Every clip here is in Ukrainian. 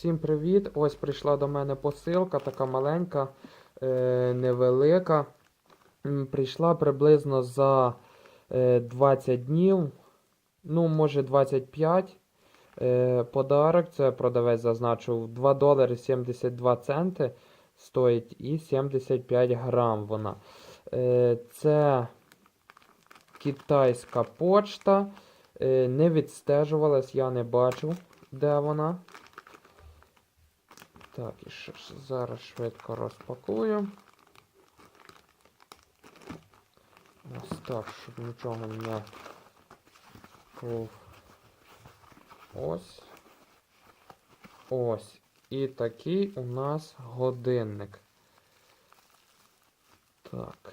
Всім привіт! Ось прийшла до мене посилка, така маленька, е, невелика. Прийшла приблизно за е, 20 днів, ну, може 25. Е, подарок, це продавець зазначив 2 долари 72 центи стоїть і 75 грам вона. Е, це китайська почта. Е, не відстежувалась, я не бачу, де вона. Так, і що ж, зараз швидко розпакую. Ось так, щоб нічого не був. Ось. Ось. І такий у нас годинник. Так.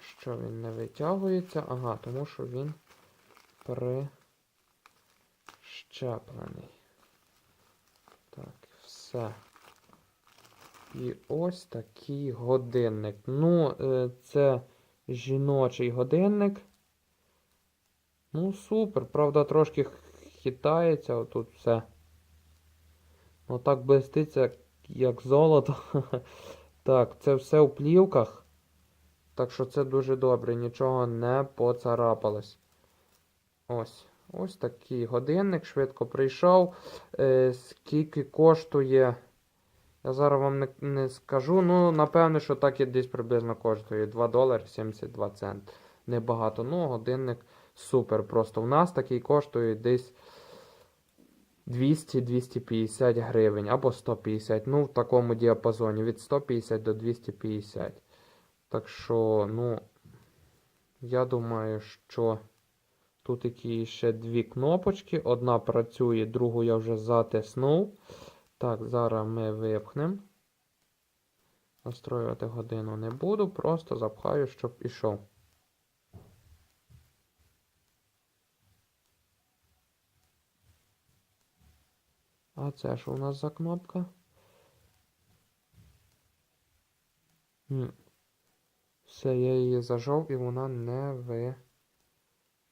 Що він не витягується? Ага, тому що він прищеплений. Так, все. І ось такий годинник. Ну, е, це жіночий годинник. Ну, супер. Правда, трошки хитається отут все. Ну так блиститься, як золото. Так, це все у плівках. Так що це дуже добре, нічого не поцарапалось. Ось. Ось такий годинник швидко прийшов. Е, скільки коштує. Я зараз вам не, не скажу. Ну, напевне, що так і десь приблизно коштує 2 долари 72 цент. Небагато. Ну, годинник супер. Просто у нас такий коштує десь 200-250 гривень або 150. Ну, в такому діапазоні від 150 до 250. Так що, ну, я думаю, що тут такі ще дві кнопочки. Одна працює, другу я вже затиснув. Так, зараз ми випхнемо. Настроювати годину не буду, просто запхаю, щоб пішов. А це що у нас за кнопка? Все, я її зажав і вона не ви.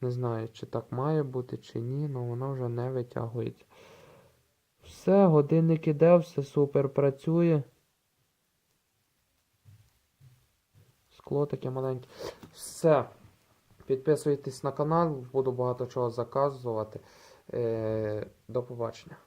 Не знаю, чи так має бути, чи ні, але вона вже не витягується. Все, годинник іде, все супер працює. Скло таке маленьке. Все. Підписуйтесь на канал, буду багато чого заказувати. Е, До побачення.